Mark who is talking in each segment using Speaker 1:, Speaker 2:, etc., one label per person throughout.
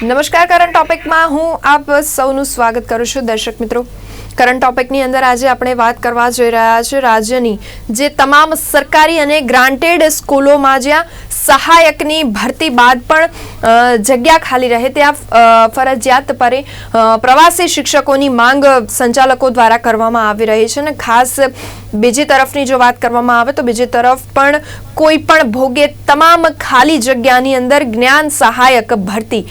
Speaker 1: નમસ્કાર કરંટ ટોપિકમાં હું આપ સૌનું સ્વાગત કરું છું દર્શક મિત્રો. કરંટ ટોપિકની અંદર આજે આપણે વાત કરવા જઈ રહ્યા છે રાજ્યની, જે તમામ સરકારી અને ગ્રાન્ટેડ સ્કૂલોમાં જ્યાં સહાયકની ભરતી બાદ પણ જગ્યા ખાલી રહે ત્યાં ફરજિયાત પરે પ્રવાસી શિક્ષકોની માંગ સંચાલકો દ્વારા કરવામાં આવી રહી છે અને ખાસ બીજી તરફની જો વાત કરવામાં આવે તો બીજી તરફ પણ કોઈ પણ ભોગે તમામ ખાલી જગ્યાની અંદર જ્ઞાન સહાયક ભરતી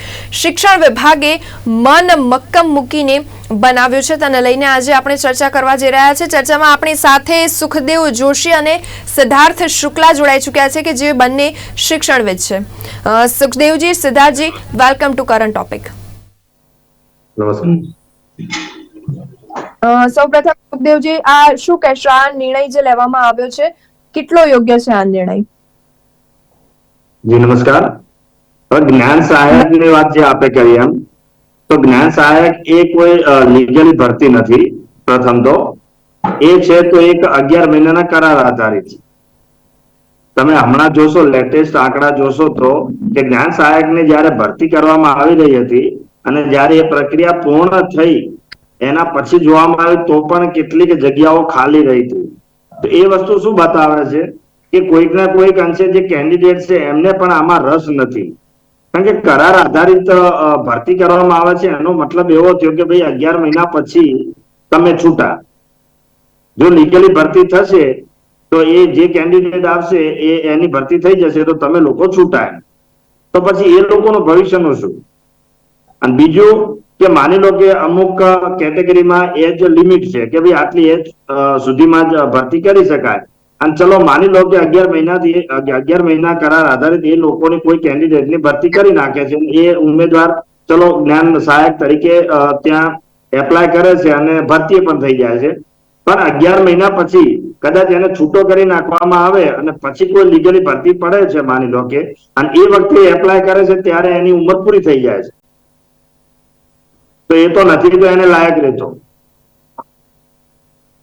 Speaker 1: શિક્ષણ વિભાગે મન મક્કમ મૂકીને બનાવ્યું છે. તેને લઈને આજે આપણે ચર્ચા કરવા જઈ રહ્યા છે ચર્ચામાં આપણી સાથે સુખદેવ જોશી અને સિદ્ધાર્થ શુક્લા જોડાઈ ચૂક્યા છે કે જે બંને શિક્ષણવિદ છે. Sukhdevji Siddharthji welcome to current topic
Speaker 2: નમસ્કાર.
Speaker 1: સૌપ્રથમ સુખદેવજી આ શું કહેશો? આ નિર્ણય જે લેવામાં આવ્યો છે કેટલો યોગ્ય છે આ નિર્ણય?
Speaker 2: જી નમસ્કાર. જ્ઞાન સહાયકની વાત જે આપે કરી એમ તો જ્ઞાન સહાયક એ કોઈ લીગલી ભરતી નથી. પ્રથમ તો એ છે તો એક અગિયાર મહિનાના કરાર આધારિત છે. તમે હમણાં જોશો લેટેસ્ટ આંકડા જોશો તો કે જ્ઞાન સહાયકને જ્યારે ભરતી કરવામાં આવી રહી હતી અને જ્યારે એ પ્રક્રિયા પૂર્ણ થઈ, એના પછી જોવામાં આવે તો પણ કેટલીક જગ્યાઓ ખાલી રહી હતી. તો એ વસ્તુ શું બતાવે છે? કે કોઈક ના કોઈક અંશે જે કેન્ડિડેટ છે, એમને પણ આમાં રસ નથી. કારણ કે કરાર આધારિત ભરતી કરવામાં આવે છે, એનો મતલબ એવો થયો કે ભાઈ અગિયાર મહિના પછી તમે છૂટા. જો લીગલી ભરતી થશે તો એ જે કેન્ડિડેટ આવશે એ એની ભરતી થઈ જશે, તો તમે લોકો છૂટા એમ. તો પછી એ લોકોનું ભવિષ્યનું શું અને બીજું કે માની લો કે અમુક કેટેગરીમાં એજ લિમિટ છે, કે ભાઈ આટલી એજ સુધીમાં જ ભરતી કરી શકાય. અને ચલો માની લો કે અગિયાર મહિનાથી, અગિયાર મહિના કરાર આધારિત એ લોકોની કોઈ કેન્ડિડેટની ભરતી કરી નાખે છે એ ઉમેદવાર ચલો જ્ઞાન સહાયક તરીકે ત્યાં એપ્લાય કરે છે અને ભરતી પણ થઈ જાય છે. પણ અગિયાર મહિના પછી કદાચ એને છૂટો કરી નાખવામાં આવે અને પછી કોઈ લીગલી ભરતી પડે છે માની લો કે અને એ વખતે એપ્લાય કરે છે ત્યારે એની ઉંમર પૂરી થઈ જાય છે. તો એ તો નથી તો એને લાયક રહેતો.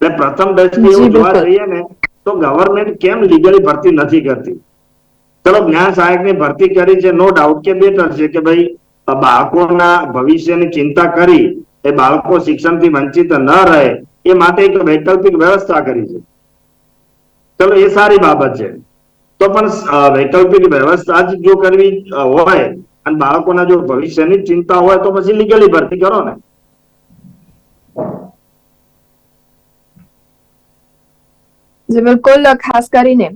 Speaker 2: એટલે પ્રથમ દ્રષ્ટિએ એવું જોવા જઈએ ને તો ગવર્મેન્ટ કેમ લીગલી ભરતી નથી કરતી? ચલો જ્ઞાન સહાયકની ભરતી કરી છે નો ડાઉટ કે બેટર છે કે ભાઈ બાળકોના ભવિષ્યની ચિંતા કરી એ બાળકો શિક્ષણથી વંચિત ન રહે એ માટે એક વૈકલ્પિક વ્યવસ્થા કરી છે. ચલો એ સારી બાબત છે. તો પણ વૈકલ્પિક વ્યવસ્થા જ જો કરવી હોય અને બાળકોના જો ભવિષ્યની ચિંતા હોય તો પછી લીગલી ભરતી કરો ને.
Speaker 1: જે બિલકુલ ખાસ કરીને.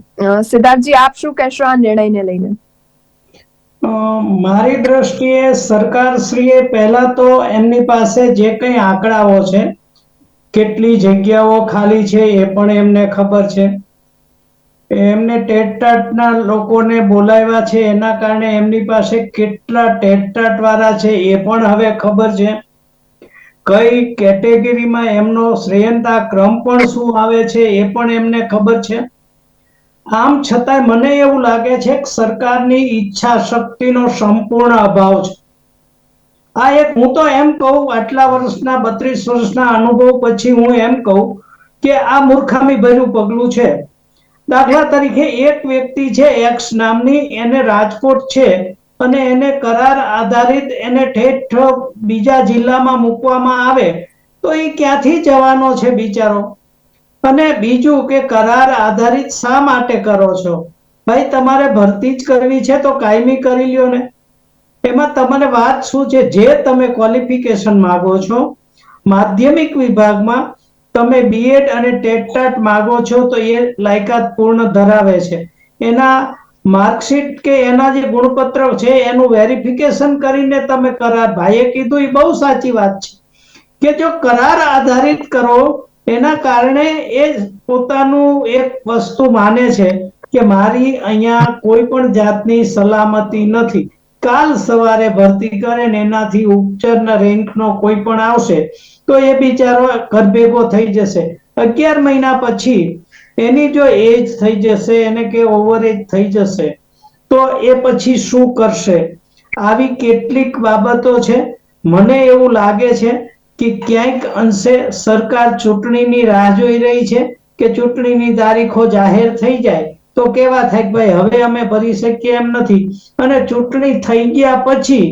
Speaker 1: સિદ્ધાર્થજી આપ શું કહેશો આ નિર્ણયને લઈને?
Speaker 3: મારી દ્રષ્ટિએ સરકારશ્રીએ પહેલા તો એમની પાસે જે કંઈ આંકડાઓ છે કેટલી જગ્યાઓ ખાલી છે એ પણ એમને ખબર છે. એમને ટેટટાટના લોકોને બોલાવ્યા છે, એના કારણે એમની પાસે કેટલા ટેટટાટ વાળા છે એ પણ હવે ખબર છે. કઈ કેટેગરીમાં એમનો શ્રેયંતા ક્રમ પણ શું આવે છે એ પણ એમને ખબર છે. આમ છતાંય મને એવું લાગે છે કે સરકારની ઈચ્છા શક્તિનો સંપૂર્ણ અભાવ છે. આ એક હું તો એમ કહું, આટલા વર્ષના, બત્રીસ વર્ષના અનુભવ પછી હું એમ કહું કે આ મૂર્ખામી ભર્યું પગલું છે. દાખલા તરીકે એક વ્યક્તિ છે એક્સ નામની, એને રાજકોટ છે અને એને કરાર આધારિત એને ઠેઠ બીજા જિલ્લામાં મૂકવામાં આવે, તો એ ક્યાંથી જવાનો છે બિચારો? અને બીજું કે કરાર આધારિત શા માટે કરો છો? ભાઈ, તમારે ભરતી જ કરવી છે તો કાયમી કરી લ્યો ને. એમાં તમારે વાત શું છે? જે તમે ક્વોલિફિકેશન માગો છો, માધ્યમિક વિભાગમાં તમે બીએડ અને ટેટટાટ માગો છો તો એ લાયકાત પૂર્ણ ધરાવે છે. એના માર્કશીટ કે એના જે ગુણપત્ર છે, એનું વેરિફિકેશન કરીને તમે કરાર. ભાઈએ કીધું એ બહુ સાચી વાત છે. કે જો કરાર આધારિત કરો, એના કારણે એ પોતાનું એક વસ્તુ માને છે કે મારી અહીંયા કોઈ પણ જાતની સલામતી નથી. કાલ સવારે ભરતી કરે ને એનાથી ઉપચરના રેન્કનો કોઈ પણ આવશે, તો એ બિચારો ઘર ભેગો થઈ જશે. અગિયાર મહિના પછી એની જો એજ થઈ જશે, એને કે ઓવર એજ થઈ જશે, તો એ પછી શું કરશે? આવી કેટલીક બાબતો છે. મને એવું લાગે છે કે ક્યાંક અંશે સરકાર ચૂંટણીની રાહ જોઈ રહી છે કે ચૂંટણીની તારીખો જાહેર થઈ જાય. તો કેવા થાય ભાઈ, હવે અમે ભરી શકીએ એમ નથી. અને ચૂંટણી થઈ ગયા પછી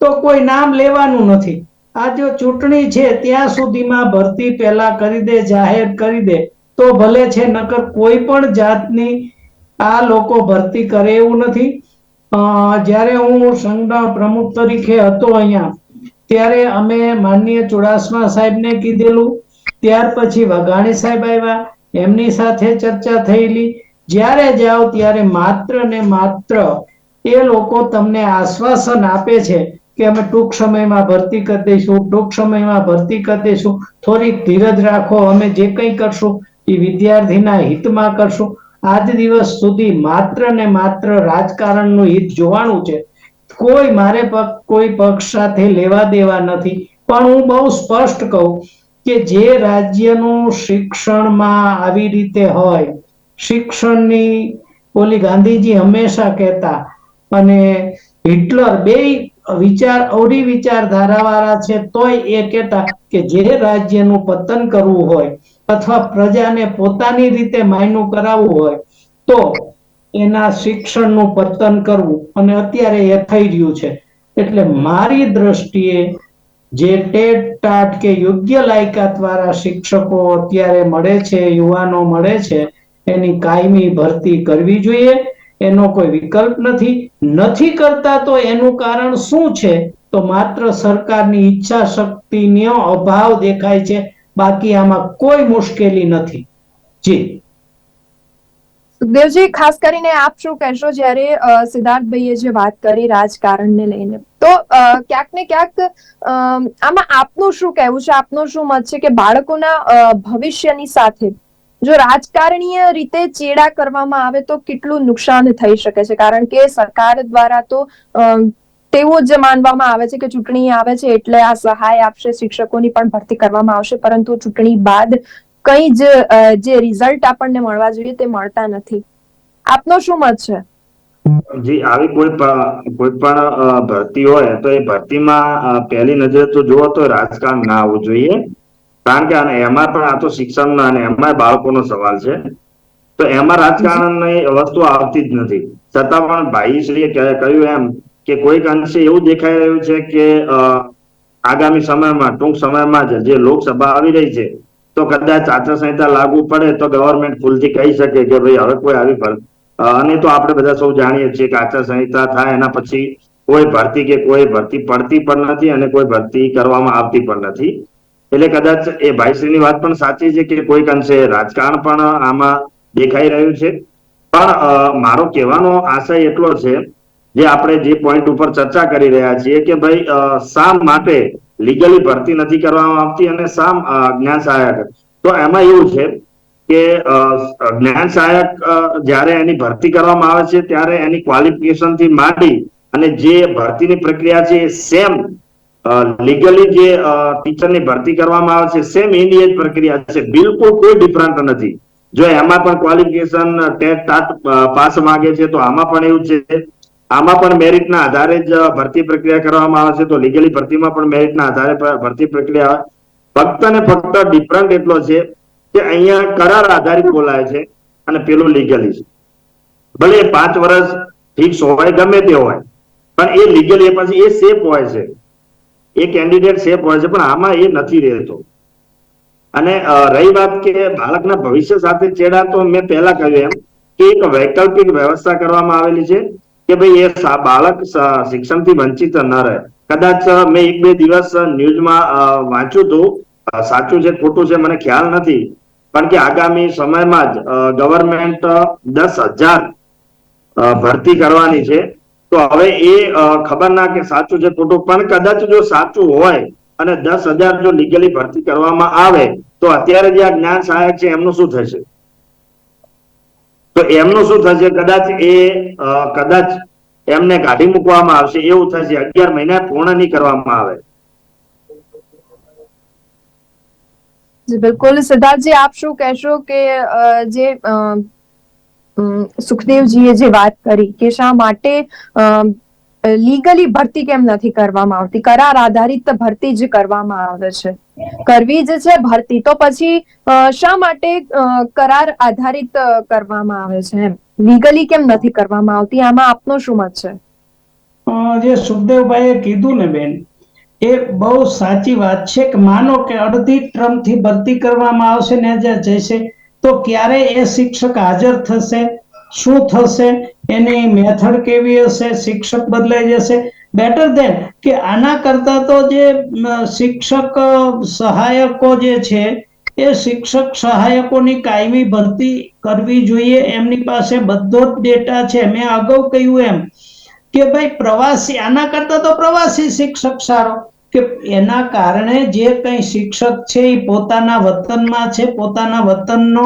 Speaker 3: તો કોઈ નામ લેવાનું નથી. આ જો ચૂંટણી છે, ત્યાં સુધીમાં ભરતી પહેલા કરી દે, જાહેર કરી દે, તો ભલે છે, નકર કોઈ પણ જાતની આ લોકો ભરતી કરે એવું નથી. જ્યારે હું સંઘના પ્રમુખ તરીકે હતો અહીંયા, ત્યારે અમે માનનીય ચુડાસમા સાહેબને કીધેલું. ત્યાર પછી વઘાણી સાહેબ આવ્યા, એમની સાથે ચર્ચા થયેલી. જ્યારે જાઓ ત્યારે માત્ર ને માત્ર એ લોકો તમને આશ્વાસન આપે છે કે અમે ટૂંક સમયમાં ભરતી કરી દઈશું, ટૂંક સમયમાં ભરતી કરી દઈશું. થોડીક ધીરજ રાખો, અમે જે કંઈ કરશું એ વિદ્યાર્થીના હિતમાં કરશું. આજ દિવસ સુધી માત્ર ને માત્ર રાજકારણનું હિત જોવાનું છે. કોઈ મારે કોઈ પક્ષ સાથે લેવા દેવા નથી. પણ હું બહુ સ્પષ્ટ કહું કે જે રાજ્યનું શિક્ષણમાં આવી રીતે હોય શિક્ષણની ઓલી ગાંધીજી હંમેશા કહેતા, અને હિટલર બે વિચાર, અવળી વિચારધારાવાળા છે તોય એ કહેતા કે જે રાજ્યનું પતન કરવું હોય અથવા પ્રજાને પોતાની રીતે માયનું કરાવવું હોય, તો એના શિક્ષણનું પતન કરવું. અને અત્યારે એ થઈ રહ્યું છે. એટલે મારી દ્રષ્ટિએ જે ટેટ ટાટ કે યોગ્ય લાયકાત વાળા શિક્ષકો અત્યારે મળે છે, યુવાનો મળે છે એની કાયમી ભરતી કરવી જોઈએ, એનો કોઈ વિકલ્પ નથી. નથી કરતા તો એનું કારણ શું છે? તો માત્ર સરકારની ઈચ્છા શક્તિનો અભાવ દેખાય છે. બાકી આમાં કોઈ મુશ્કેલી નથી. જી.
Speaker 1: સુખદેવજી, ખાસ કરીને આપ શું કહેશો જ્યારે સિદ્ધાર્થભાઈએ જે વાત કરી રાજકારણને લઈને? તો ક્યાંક ને ક્યાંક આમાં આપનું શું કહેવું છે? આપનું શું મત છે કે બાળકોના ભવિષ્યની સાથે જો રાજકારણીય રીતે ચેડા કરવામાં આવે તો કેટલું નુકસાન થઈ શકે છે? કારણ કે સરકાર દ્વારા તો તેવું જ માનવામાં આવે છે કે ચૂંટણી આવે છે એટલે આ સહાય આપશે, શિક્ષકોની પણ ભરતી કરવામાં આવશે, પરંતુ ચૂંટણી બાદ કઈ જ જે રિઝલ્ટ આપણને મળવા જોઈએ તે મળતા નથી. આપનો શું મત છે?
Speaker 2: જી, આવી કોઈ કોઈ પણ ભરતી હોય તો એ ભરતીમાં પહેલી નજરે તો જુઓ તો રાજકારણ ના આવવું જોઈએ. કારણ કે એમાં પણ આ તો શિક્ષણ અને એમાં બાળકોનો સવાલ છે. તો એમાં રાજકારણની વસ્તુ આવતી જ નથી. છતાં પણ ભાઈશ્રીએ કહે- કહ્યું એમ કે કોઈક અંશે એવું દેખાઈ રહ્યું છે કે આગામી સમયમાં, ટૂંક સમયમાં જ જે લોકસભા આવી રહી છે, તો કદાચ આચારસંહિતા લાગુ પડે તો ગવર્મેન્ટ ફૂલથી કહી શકે કે ભાઈ હવે કોઈ આવી પડે અને તો આપણે બધા સૌ જાણીએ છીએ કે આચારસંહિતા થાય, એના પછી કોઈ ભરતી કે કોઈ ભરતી પડતી પણ નથી અને કોઈ ભરતી કરવામાં આવતી પણ નથી. એટલે કદાચ એ ભાઈશ્રીની વાત પણ સાચી છે કે કોઈક અંશે રાજકારણ પણ આમાં દેખાઈ રહ્યું છે. પણ મારો કહેવાનો આશય એટલો છે જે આપણે જે પોઈન્ટ ઉપર ચર્ચા કરી રહ્યા છીએ કે ભાઈ શા માટે લીગલી ભરતી નથી કરવામાં આવતી અને શા જ્ઞાન સહાયક? તો એમાં એવું છે કે જ્ઞાન સહાયક જ્યારે એની ભરતી કરવામાં આવે છે, ત્યારે એની ક્વોલિફિકેશનથી માંડી અને જે ભરતીની પ્રક્રિયા છે એ સેમ લીગલી જે ટીચરની ભરતી કરવામાં આવે છે સેમ એની જ પ્રક્રિયા છે. બિલકુલ કોઈ ડિફરન્ટ નથી. જો એમાં પણ ક્વોલિફિકેશન ટેટ ટાટ પાસ માંગે છે, તો આમાં પણ એવું છે. આમાં પણ મેરિટના આધારે જ ભરતી પ્રક્રિયા કરવામાં આવે છે, તો લીગલી ભરતીમાં પણ મેરિટના આધારે ભરતી પ્રક્રિયા ફક્ત ને ફક્ત ડિફરન્ટ એટલો છે કે અહીંયા કરાર આધારિત બોલાય છે અને પેલું લીગલી છે. ભલે પાંચ વર્ષ ફિક્સ હોય, ગમે તે હોય, પણ એ લીગલી પછી એ સેફ હોય છે. એ કેન્ડિડેટ સેફ હોય છે, પણ આમાં એ નથી રહેતો. અને રહી વાત કે બાળકના ભવિષ્ય સાથે ચેડા, તો મેં પહેલા કહ્યું એમ કે એક વૈકલ્પિક વ્યવસ્થા કરવામાં આવેલી છે કે ભાઈ એ બાળક શિક્ષણથી વંચિત ન રહે. કદાચ મેં એક બે દિવસ ન્યૂઝમાં વાંચ્યું હતું. સાચું છે, ખોટું છે, મને ખ્યાલ નથી. પણ કે આગામી સમયમાં જ ગવર્મેન્ટ દસ હજાર ભરતી કરવાની છે. તો હવે એ ખબર ના કે સાચું છે ખોટું, પણ કદાચ જો સાચું હોય અને દસ હજાર જો લીગલી ભરતી કરવામાં આવે, તો અત્યારે જે આ જ્ઞાન સહાયક છે, એમનું શું થશે? તો એમનું શું થશે? કદાચ એ કદાચ એમને કાઢી મૂકવામાં આવશે, એવું થશે. અગિયાર મહિના પૂર્ણ નહીં કરવામાં આવે.
Speaker 1: બિલકુલ. સિદ્ધાર્થજી, આપ શું કહેશો કે જે સુખદેવજીએ જે વાત કરી કે શા માટે લીગલી ભરતી કેમ નથી કરવામાં આવતી? કરાર આધારિત ભરતી જ કરવામાં આવે છે. કરવી જ છે ભરતી. તો પછી શા માટે કરાર આધારિત કરવામાં આવે છે એમ? લીગલી કેમ નથી કરવામાં આવતી? આમાં આપનો શું મત છે?
Speaker 3: જે સુખદેવભાઈએ કીધું ને બેન, એ બહુ સાચી વાત છે કે માનો કે અડધી ટ્રમથી ભરતી કરવામાં આવશે ને જે જશે તો ક્યારે એ શિક્ષક હાજર થશે? શું થશે? એની મેથડ કેવી હશે? શિક્ષક બદલાઈ જશે? બેટર દેન કે આના કરતા તો જે શિક્ષક સહાયકો જે છે, એ શિક્ષક સહાયકોની કાયમી ભરતી કરવી જોઈએ. એમની પાસે બધો જ ડેટા છે. મેં અગાઉ કહ્યું એમ કે ભાઈ પ્રવાસી, આના કરતા તો પ્રવાસી શિક્ષક સારો. કે એના કારણે જે કઈ શિક્ષક છે એ પોતાના વતનમાં છે, પોતાના વતનનો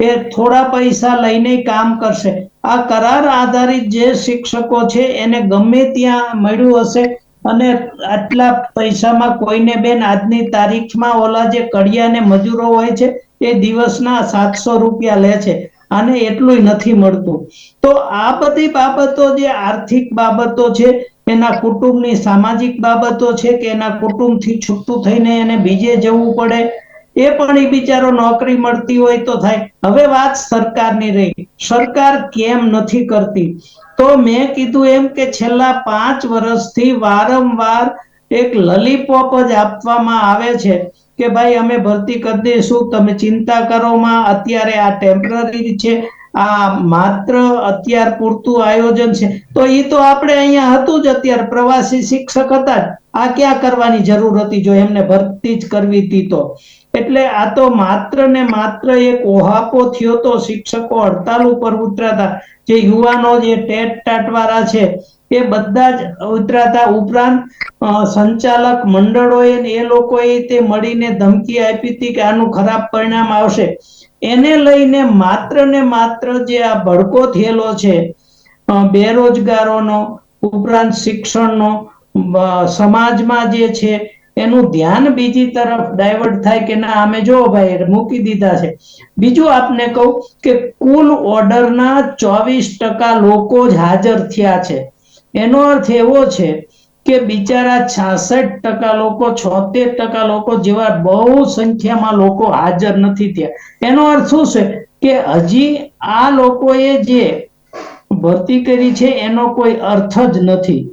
Speaker 3: એ થોડા પૈસા લઈને કામ કરશે. આ કરાર આધારિત જે શિક્ષકો છે એને ગમે ત્યાં મળ્યું હશે અને આટલા પૈસામાં કોઈને બેન આજની તારીખમાં ઓલા જે કડિયાને મજૂરો હોય છે એ દિવસના સાતસો રૂપિયા લે છે અને એટલું નથી મળતું. તો આ બધી બાબતો જે આર્થિક બાબતો છે એના કુટુંબની સામાજિક બાબતો છે કે એના કુટુંબથી છૂટું થઈને એને બીજે જવું પડે, એ પણ એ બિચારો નોકરી મળતી હોય તો થાય. હવે વાત સરકારની રહી. સરકાર કેમ નથી કરતી? તો મેં કીધું એમ કે છેલ્લા પાંચ વર્ષથી વારંવાર એક લલીપોપ જ આપવામાં આવે છે કે ભાઈ અમે ભરતી કરી દઈશું, તમે ચિંતા કરો માં, અત્યારે આ ટેમ્પરરી છે. આ માત્ર અત્યાર પૂરતું આયોજન છે. તો એ તો આપણે અહીંયા હતું જ અત્યારે. પ્રવાસી શિક્ષક હતા આ ક્યાં કરવાની જરૂર હતી જો એમને ભરતી જ કરવી હતી તો? એટલે આ તો માત્ર ને માત્ર એક ઓહાપો થયો તો શિક્ષકો હડતાલ ઉપર ઉતરાતા. જે યુવાનો જે ટેટ ટાટ વાળા છે, એ બધા જ ઉતરાતા. ઉપરાંત સંચાલક મંડળોએ એ લોકોએ તે મળીને ધમકી આપી હતી કે આનું ખરાબ પરિણામ આવશે. એને લઈને માત્ર ને માત્ર જે આ ભડકો થયેલો છે બેરોજગારોનો, ઉપરાંત શિક્ષણનો સમાજમાં જે છે, એનું ધ્યાન બીજી તરફ ડાયવર્ટ થાય કે ના, અમે જો ભાઈ મૂકી દીધા છે. બીજું આપને કહું કે કુલ ઓર્ડરના ચોવીસ ટકા લોકો જ હાજર થયા છે. એનો અર્થ એવો છે કે બિચારા છાસઠ ટકા લોકો, છોતેર ટકા લોકો જેવા બહુ સંખ્યામાં લોકો હાજર નથી થયા. એનો અર્થ શું છે? કે હજી આ લોકોએ જે ભરતી કરી છે, એનો કોઈ અર્થ જ નથી.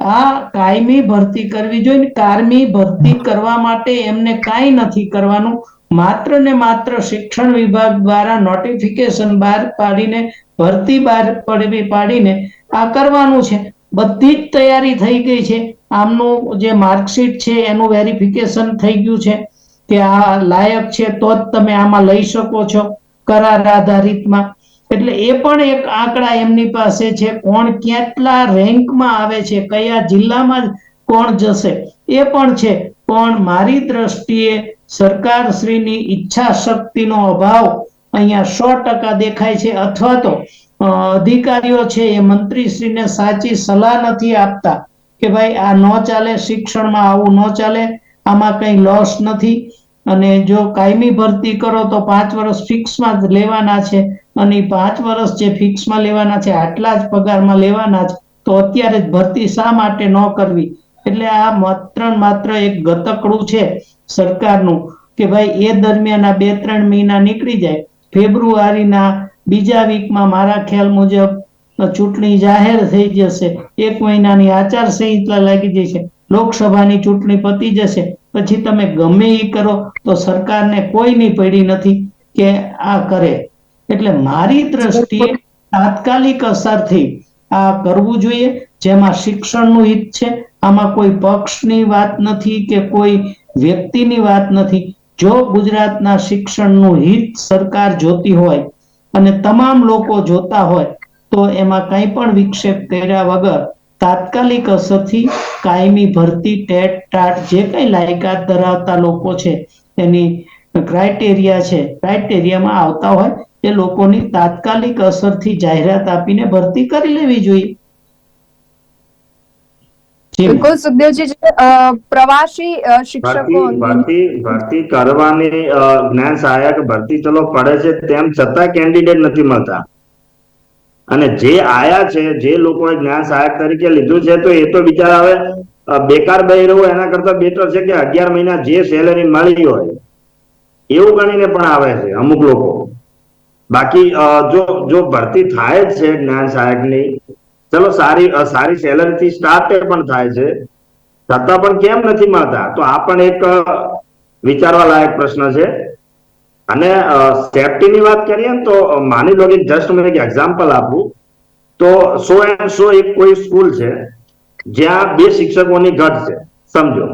Speaker 3: આ કાયમી ભરતી કરવી જોઈએ કાયમી ભરતી કરવા માટે એમને કાંઈ નથી કરવાનું. માત્ર ને માત્ર શિક્ષણ વિભાગ દ્વારા નોટિફિકેશન બહાર પાડીને, ભરતી બહાર પડવી પાડીને આ કરવાનું છે. બધી જ તૈયારી થઈ ગઈ છે. આમનું જે માર્કશીટ છે, એનું વેરિફિકેશન થઈ ગયું છે કે આ લાયક છે, તો જ તમે આમાં લઈ શકો છો કરાર આધારિતમાં. એટલે એ પણ એક આંકડા એમની પાસે છે, કોણ કેટલા રેન્કમાં આવે છે, કયા જિલ્લામાં કોણ જશે. એ પણ છે, પણ મારી દ્રષ્ટિએ સરકારશ્રીની ઈચ્છા શક્તિનો અભાવ અહીંયા સો ટકા દેખાય છે, અથવા તો અધિકારીઓ છે એ મંત્રીશ્રીને સાચી સલાહ નથી આપતા કે ભાઈ આ ન ચાલે, શિક્ષણમાં આવું ન ચાલે, આમાં કઈ લોસ નથી. અને જો કાયમી ભરતી કરો તો પાંચ વર્ષ ફિક્સમાં જ લેવાના છે. અને પાંચ વર્ષ જે ફિક્સમાં લેવાના છે, આટલા જ પગારમાં લેવાના છે, તો અત્યારે જ ભરતી શા માટે ન કરવી? એટલે આ માત્ર માત્ર એક ગતકડું છે સરકારનું કે ભાઈ એ દરમિયાન આ બે ત્રણ મહિના નીકળી જાય. ફેબ્રુઆરીના બીજા વીકમાં મારા ખ્યાલ મુજબ ચૂંટણી જાહેર થઈ જશે. એક મહિનાની આચારસંહિતા લાગી જશે. લોકસભાની ચૂંટણી પતી જશે. પછી તમે ગમે એ કરો તો સરકારને કોઈની પડી નથી કે આ કરે. એટલે મારી દ્રષ્ટિએ તાત્કાલિક અસરથી આ કરવું જોઈએ. જેમાં શિક્ષણનું હિત છે. આમાં કોઈ પક્ષની વાત નથી કે કોઈ વ્યક્તિની વાત નથી. જો ગુજરાતના શિક્ષણનું હિત સરકાર જોતી હોય અને તમામ લોકો જોતા હોય તો એમાં કંઈ પણ વિક્ષેપ કર્યા વગર તાત્કાલિક અસરથી કાયમી ભરતી ટેટ ટાટ જે કંઈ લાયકાત ધરાવતા લોકો છે તેની ક્રાઇટેરિયા છે ક્રાઇટેરિયામાં આવતા હોય એ લોકોની તાત્કાલિક અસરથી જાહેરાત આપીને ભરતી કરી લેવી જોઈએ.
Speaker 1: બિલકુલ સુખદેવજી પ્રવાસી શિક્ષકો
Speaker 2: ભરતી ભરતી કરવાની જ્ઞાન સહાયક ભરતી ચલો પડે છે તેમ છતાં કેન્ડિડેટ નથી મળતા. અને જે આયા છે જે લોકોએ જ્ઞાન સહાયક તરીકે લીધું છે તો એ તો બિચારા હવે બેકાર બહી રહ્યું એના કરતા બેટર છે કે અગિયાર મહિના જે સેલેરી મળી હોય એવું ગણીને પણ આવે છે અમુક લોકો. બાકી જો જો ભરતી થાય જ છે જ્ઞાન સહાયકની ચલો સારી સારી સેલરીથી સ્ટાર્ટ પણ થાય છે. છતાં પણ કેમ નથી મળતા? તો આ પણ એક વિચારવા લાયક પ્રશ્ન છે. અને સેફટીની વાત કરીએ ને તો માની લો કે જસ્ટ મેં એક એક્ઝામ્પલ આપું. તો સો એન્ડ સો એક કોઈ સ્કૂલ છે, જ્યાં બે શિક્ષકોની ઘટ છે, સમજો.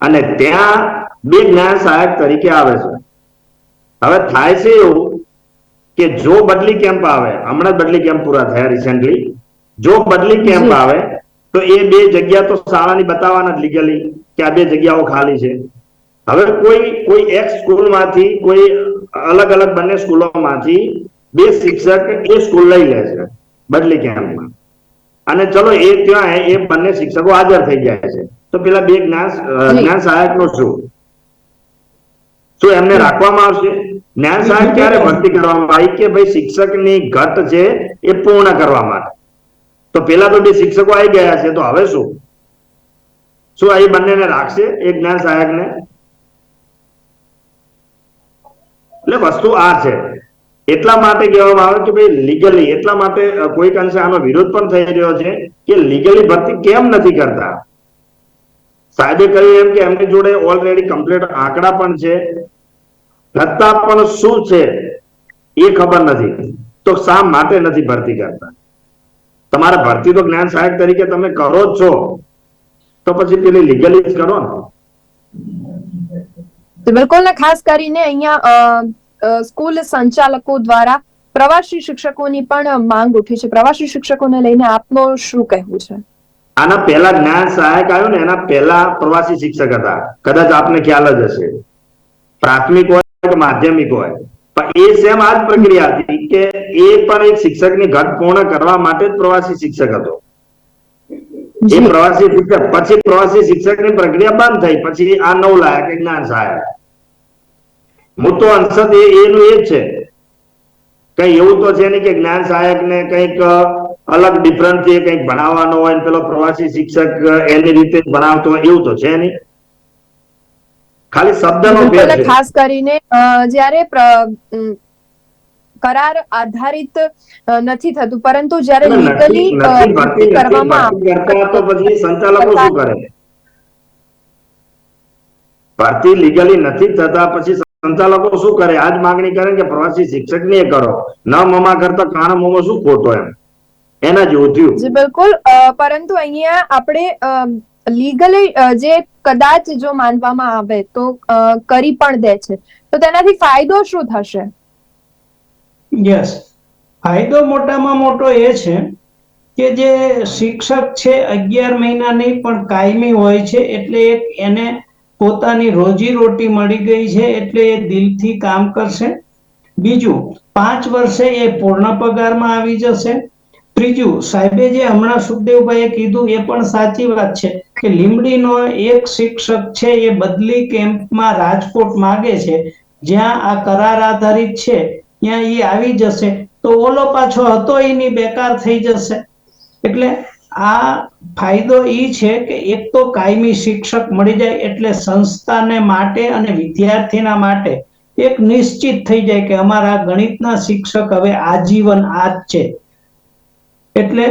Speaker 2: અને ત્યાં બે જ્ઞાન સહાયક તરીકે આવે છે. હવે થાય છે એવું કે જો બદલી કેમ્પ આવે, હમણાં બદલી કેમ્પ પૂરા થયા રિસેન્ટલી જો બદલી કેમ્પ આવે તો એ બે જગ્યા તો શાળાની બતાવવાના જ લીગલી કે આ બે જગ્યાઓ ખાલી છે. હવે કોઈ કોઈ એક સ્કૂલમાંથી કોઈ અલગ અલગ બંને સ્કૂલોમાંથી બે શિક્ષક એ સ્કૂલ લઈ લે છે બદલી કેમ્પમાં અને ચલો એ ત્યાં એ બંને શિક્ષકો હાજર થઈ જાય છે. તો પેલા બે જ્ઞાન જ્ઞાન સહાયકનું શું? શું એમને રાખવામાં આવશે? જ્ઞાન સહાયક ક્યારે ભરતી કરવામાં આવી? કે ભાઈ શિક્ષકની ઘટ છે એ પૂર્ણ કરવા માટે. તો પેલા તો બે શિક્ષકો આવી ગયા છે, તો હવે શું? શું આ બંનેને રાખશે, એ જ્ઞાન સહાયકને? એટલે વસ્તુ આ છે. એટલા માટે કહેવામાં આવે કે ભાઈ લીગલી એટલા માટે કોઈક અંશે આનો વિરોધ પણ થઈ રહ્યો છે કે લીગલી ભરતી કેમ નથી કરતા? સાહેબે કહ્યું એમ કે એમની જોડે ઓલરેડી કમ્પ્લીટ આંકડા પણ છે. છતાં પણ શું છે એ ખબર નથી. તો શા માટે નથી ભરતી કરતા? તમારે ભરતી તો જ્ઞાન સહાયક તરીકે તમે કરો જ છો. તો પછી પેલી લીગલી કરો ને.
Speaker 1: બિલકુલ ને ખાસ કરીને અહીંયા સ્કૂલ સંચાલકો દ્વારા પ્રવાસી શિક્ષકોની પણ માંગ ઉઠી છે. પ્રવાસી શિક્ષકોને લઈને આપનું શું કહેવું છે?
Speaker 2: આના પહેલા જ્ઞાન સહાયક આવ્યો ને એના પહેલા પ્રવાસી શિક્ષક હતા. કદાચ આપને ખ્યાલ જ હશે. પ્રાથમિક હોય કે માધ્યમિક હોય? પણ એ સેમ આ જ પ્રક્રિયા હતી કે એ પણ એક શિક્ષકની ઘટ પૂર્ણ કરવા માટે જ પ્રવાસી શિક્ષક હતો. એ પ્રવાસી શિક્ષક પછી પ્રવાસી શિક્ષકની પ્રક્રિયા બંધ થઈ પછી આ નવ લાયક જ્ઞાન સહાયક. મુદ્દો અંશત એ એનું એ જ છે. કઈ એવું તો છે નહીં કે જ્ઞાન સહાયક ને કંઈક અલગ ડિફરન્ટથી કંઈક ભણાવવાનો હોય પેલો પ્રવાસી શિક્ષક એની રીતે ભણાવતો હોય એવું તો છે નહીં. ખાલી શબ્દનો
Speaker 1: ભેદ
Speaker 2: છે.
Speaker 1: ખાસ કરીને જ્યારે કરાર આધારિત નથી થતું પરંતુ જ્યારે લીગલી કરવામાં
Speaker 2: તો પછી સંચાલકો શું કરે? ભરતી લીગલી નથી થતા પછી સંચાલકો શું કરે? આજ માંગણી કરે કે પ્રવાસી શિક્ષક ને કરો. ન મમા કરતા કાણ મમો શું ખોટો એમ? એના જેવું થયું.
Speaker 1: બિલકુલ પરંતુ અહીંયા આપણે લીગલી જે કદાચ જો માનવામાં આવે તો કરી પણ દે છે. તો તેનાથી ફાયદો શું થશે?
Speaker 3: યસ ફાયદો મોટામાં મોટો એ છે કે જે શિક્ષક છે અગિયાર મહિના નહીં પણ કાયમી હોય છે, એટલે એને પોતાની રોજી રોટી મળી ગઈ છે, એટલે એ દિલથી કામ કરશે. બીજું, પાંચ વર્ષે એ પૂર્ણ પગારમાં આવી જશે. ત્રીજું, સાહેબે જે હમણાં સુખદેવભાઈએ કીધું એ પણ સાચી વાત છે કે લીમડીનો એક શિક્ષક છે એ બદલી કેમ્પમાં રાજકોટ માગે છે. જ્યાં આ કરાર આધારિત છે, ત્યાં એ આવી જશે. તો ઓલો પાછો હતો એની બેકાર થઈ જશે. એટલે આ ફાયદો એ છે કે એક તો કાયમી શિક્ષક મળી જાય એટલે સંસ્થાને માટે અને વિદ્યાર્થીના માટે એક નિશ્ચિત થઈ જાય કે અમારા ગણિતના શિક્ષક હવે આજીવન આ જ છે. એટલે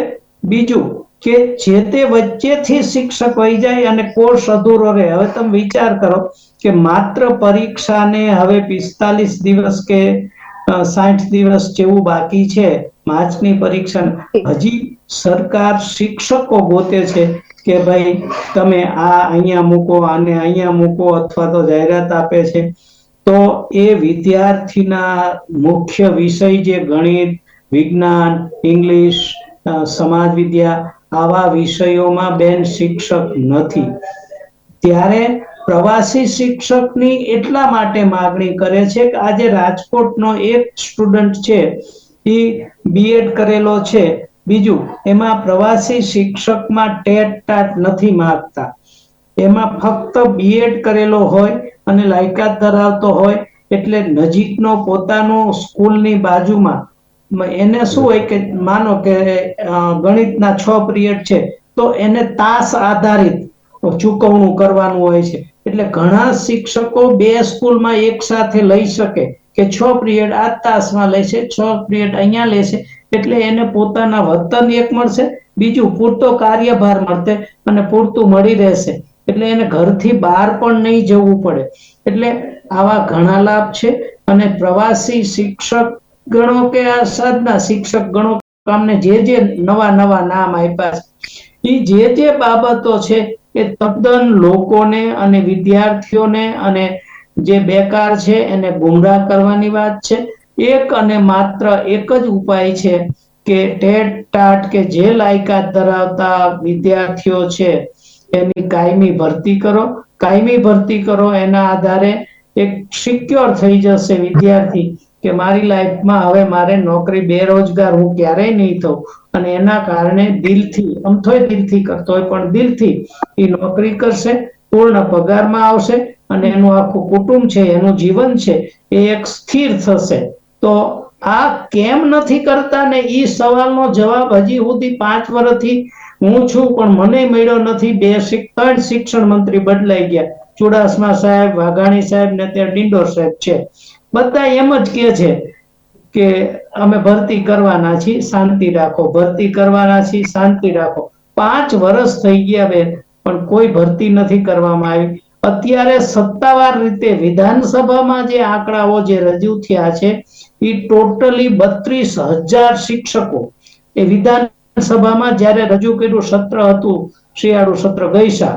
Speaker 3: બીજું કે જે તે વચ્ચેથી શિક્ષક વહી જાય અને કોર્સ અધૂરો રહે. હવે તમે વિચાર કરો કે માત્ર પરીક્ષાને હવે પિસ્તાલીસ દિવસ કે સાઠ દિવસ જેવું બાકી છે માર્ચની પરીક્ષા હજી સરકાર શિક્ષકો ગોતે છે કે ભાઈ તમે આ અહીંયા મૂકો, આને અહીંયા મૂકો અથવા તો જાહેરાત આપે છે. તો એ વિદ્યાર્થીના મુખ્ય વિષય જે ગણિત, વિજ્ઞાન, ઇંગ્લિશ સમાજ વિદ્યા આવા વિષયોમાં બેન શિક્ષક નથી. ત્યારે પ્રવાસી શિક્ષકની એટલા માટે માગણી કરે છે કે આજે રાજકોટનો એક સ્ટુડન્ટ છે, એ બીએડ કરેલો છે. બીજું, એમાં પ્રવાસી શિક્ષકમાં ટેટ ટાટ નથી માગતા. એમાં ફક્ત બીએડ કરેલો હોય અને લાયકાત ધરાવતો હોય, એટલે નજીકનો પોતાનો સ્કૂલની બાજુમાં એને શું હોય કે, માનો કે ગણિતના છ પિરિયડ છે, તો એને તાસ આધારિત ચૂકવણું કરવાનું હોય છે. એટલે ઘણા શિક્ષકો બે સ્કૂલમાં એક સાથે લઈ શકે કે છ પિરિયડ આ તાસમાં લેશે, છ પિરિયડ અહીંયા લેશે, એટલે એને પોતાના વતન એક મળશે, બીજું પૂરતો કાર્યભાર મળશે અને પૂરતું મળી રહેશે. એટલે એને ઘરથી બહાર પણ નહીં જવું પડે. એટલે આવા ઘણા લાભ છે અને પ્રવાસી શિક્ષક ગણો કે આ સાધના શિક્ષક ગણો કામને જે જે નવા નવા નામ આપ્યા છે એ જે જે બાબતો છે એ તદ્દન લોકોને અને વિદ્યાર્થીઓને અને જે બેકાર છે એને ગુમરાહ કરવાની વાત છે. એક અને માત્ર એક જ ઉપાય છે કે ટેટ ટાટ કે જે લાયકાત ધરાવતા વિદ્યાર્થીઓ છે એની કાયમી ભરતી કરો. કાયમી ભરતી કરો એના આધારે એક સિક્યોર થઈ જશે વિદ્યાર્થી. કે મારી લાઈફમાં હવે મારે નોકરી બેરોજગાર હું ક્યારેય નહીં થઉં. અને એના કારણે દિલથી અમથોય દિલથી કરતો હોય પણ દિલથી એ નોકરી કરશે, પૂર્ણ પગારમાં આવશે અને એનું આખું કુટુંબ છે, એનું જીવન છે, એ એક સ્થિર થશે. તો આ કેમ નથી કરતા ને એ સવાલનો જવાબ હજી સુધી પાંચ વર્ષથી હું છું, પણ મને મળ્યો નથી. બે ત્રણ શિક્ષણ મંત્રી બદલાઈ ગયા. ચુડાસમા સાહેબ, વાઘાણી સાહેબ ને ત્યાં ડિંડોર સાહેબ છે. બધા એમ જ કે છે કે અમે ભરતી કરવાના છીએ, શાંતિ રાખો, ભરતી કરવાના છીએ, શાંતિ રાખો. પાંચ વર્ષ થઈ ગયા બેન, પણ કોઈ ભરતી નથી કરવામાં આવી. અત્યારે સત્તાવાર રીતે વિધાનસભામાં જે આંકડાઓ જે રજૂ થયા છે, એ ટોટલી બત્રીસ હજાર શિક્ષકો. એ વિધાનસભામાં જ્યારે રજૂ કર્યું, સત્ર હતું, શિયાળુ સત્ર ગઈસા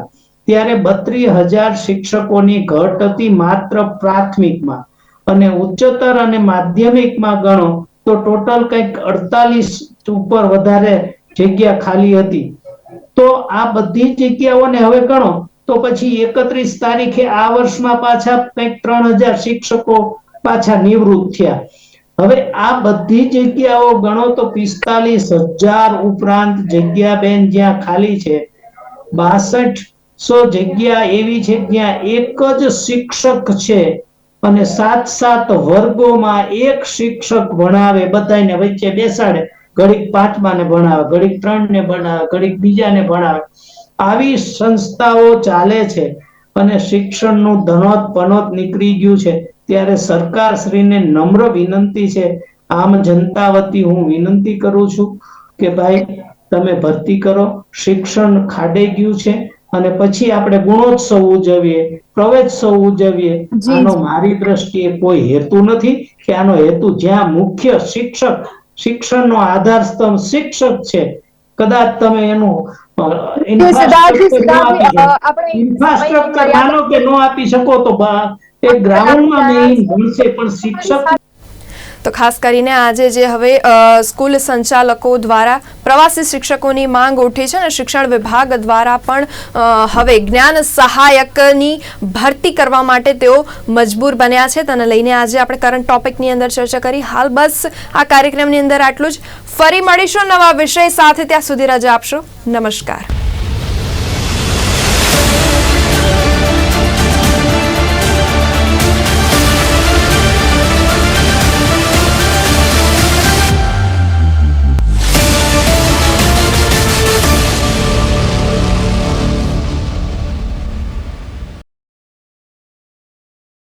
Speaker 3: ત્યારે બત્રીસ હજાર શિક્ષકોની ઘટ હતી માત્ર પ્રાથમિકમાં. અને ઉચ્ચતર અને માધ્યમિકમાં ગણો, તો ટોટલ કંઈક અડતાલીસ ઉપર વધારે જગ્યા ખાલી હતી. તો આ બધી જગ્યાઓને હવે ગણો, તો પછી એકત્રીસ તારીખે આ વર્ષમાં પાછા કંઈક ત્રણ હજાર શિક્ષકો પાછા નિવૃત્ત થયા. હવે આ બધી જગ્યાઓ ગણો તો પિસ્તાલીસ હજાર ઉપરાંત જગ્યા બેન જ્યાં ખાલી છે. બાસઠ સો જગ્યા એવી છે જ્યાં એક જ શિક્ષક છે. અને સાત સાત વર્ગોમાં એક શિક્ષક ભણાવે બધાને વચ્ચે બેસાડે. ઘડીક પાંચમાને ભણાવે, ઘડીક ત્રણ ને ભણાવે, ઘડીક બીજાને ભણાવે. આવી સંસ્થાઓ ચાલે છે અને શિક્ષણનું ધનોત પનોત નીકળી ગયું છે. ત્યારે સરકાર શ્રીને નમ્ર વિનંતી છે. આમ જનતા વતી હું વિનંતી કરું છું કે ભાઈ, તમે ભરતી કરો. શિક્ષણ ખાડે ગયું છે. અને પછી આપણે ગુણોત્સવ ઉજવીએ પ્રવેશોત્સવ ઉજવીએ. આનો મારી દ્રષ્ટિએ કોઈ હેતુ નથી કે આનો હેતુ જ્યાં મુખ્ય શિક્ષક શિક્ષણનો આધાર સ્તંભ શિક્ષક છે કદાચ તમે એનું ઇન્ફ્રાસ્ટ્રક્ચર માનો કે ન આપી શકો તો એ એક ગ્રાઉન્ડમાં મેઇન ભણશે પણ શિક્ષક
Speaker 1: તો ખાસ કરીને આજે જે હવે સ્કૂલ સંચાલકો દ્વારા પ્રવાસી શિક્ષકોની માંગ ઉઠી છે અને શિક્ષણ વિભાગ દ્વારા પણ હવે જ્ઞાન સહાયકની ભરતી કરવા માટે તેઓ મજબૂર બન્યા છે. તેને લઈને આજે આપણે કરંટ ટોપિકની અંદર ચર્ચા કરી. હાલ બસ આ કાર્યક્રમની અંદર આટલું જ. ફરી મળીશું નવા વિષય સાથે. ત્યાં સુધી રજા આપશો. નમસ્કાર.